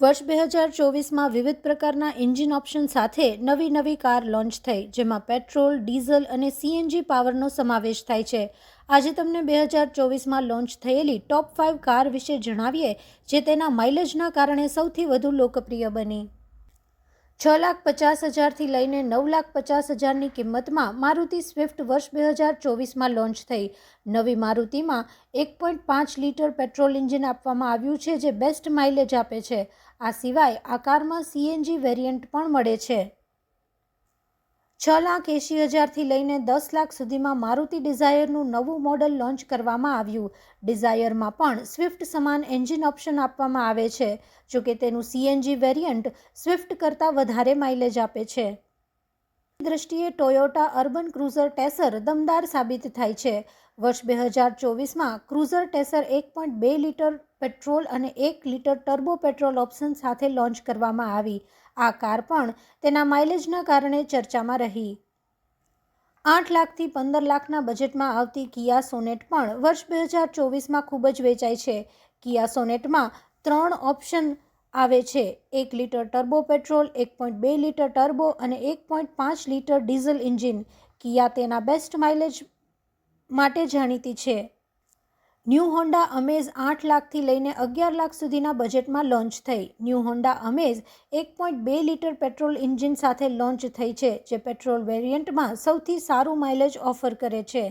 વર્ષ બે હજાર ચોવીસમાં વિવિધ પ્રકારના એન્જિન ઓપ્શન સાથે નવી નવી કાર લોન્ચ થઈ, જેમાં પેટ્રોલ, ડીઝલ અને સીએનજી પાવરનો સમાવેશ થાય છે. આજે તમને બે હજાર ચોવીસમાં લોન્ચ થયેલી ટોપ ફાઇવ કાર વિશે જણાવીએ, જે તેના માઇલેજના કારણે સૌથી વધુ લોકપ્રિય બની. છ લાખ પચાસ હજારથી લઈને નવ લાખ પચાસ હજારની કિંમતમાં મારુતિ સ્વિફ્ટ વર્ષ બે હજાર ચોવીસમાં લોન્ચ થઈ. નવી મારુતિમાં એક પોઈન્ટ પાંચ લીટર પેટ્રોલ એન્જિન આપવામાં આવ્યું છે, જે બેસ્ટ માઇલેજ આપે છે. આ સિવાય આ કારમાં સીએનજી વેરિયન્ટ પણ મળે છે. છ લાખ એંશી હજારથી લઈને દસ લાખ સુધીમાં મારુતિ ડિઝાયરનું નવું મોડલ લોન્ચ કરવામાં આવ્યું. ડિઝાયરમાં પણ સ્વિફ્ટ સમાન એન્જિન ઓપ્શન આપવામાં આવે છે, જોકે તેનું સીએનજી વેરિયન્ટ સ્વિફ્ટ કરતાં વધારે માઇલેજ આપે છે. દ્રષ્ટિએ ટોયોટા અર્બન ક્રુઝર ટેસર દમદાર સાબિત થાય છે. વર્ષ બે હજાર ચોવીસમાં ક્રુઝર ટેસર એક પોઈન્ટ બે લીટર પેટ્રોલ અને એક લીટર ટર્બો પેટ્રોલ ઓપ્શન સાથે લોન્ચ કરવામાં આવી. આ કાર પણ તેના માઇલેજના કારણે ચર્ચામાં રહી. આઠ લાખથી પંદર લાખના બજેટમાં આવતી કિયા સોનેટ પણ વર્ષ બે હજાર ચોવીસમાં ખૂબ જ વેચાય છે. કિયા સોનેટમાં ત્રણ ઓપ્શન આવે છે. એક લીટર ટર્બો પેટ્રોલ, એક પોઈન્ટ બે લીટર ટર્બો અને એક પોઈન્ટ પાંચ લીટર ડીઝલ એન્જિન કિયા તેના બેસ્ટ માઇલેજ માટે જાણીતી છે. ન્યૂ હોન્ડા અમેઝ આઠ લાખથી લઈને અગિયાર લાખ સુધીના બજેટમાં લોન્ચ થઈ. ન્યૂ હોન્ડા અમેઝ એક પોઈન્ટ બે લીટર પેટ્રોલ એન્જિન સાથે લોન્ચ થઈ છે, જે પેટ્રોલ વેરિયન્ટમાં સૌથી સારું માઇલેજ ઓફર કરે છે.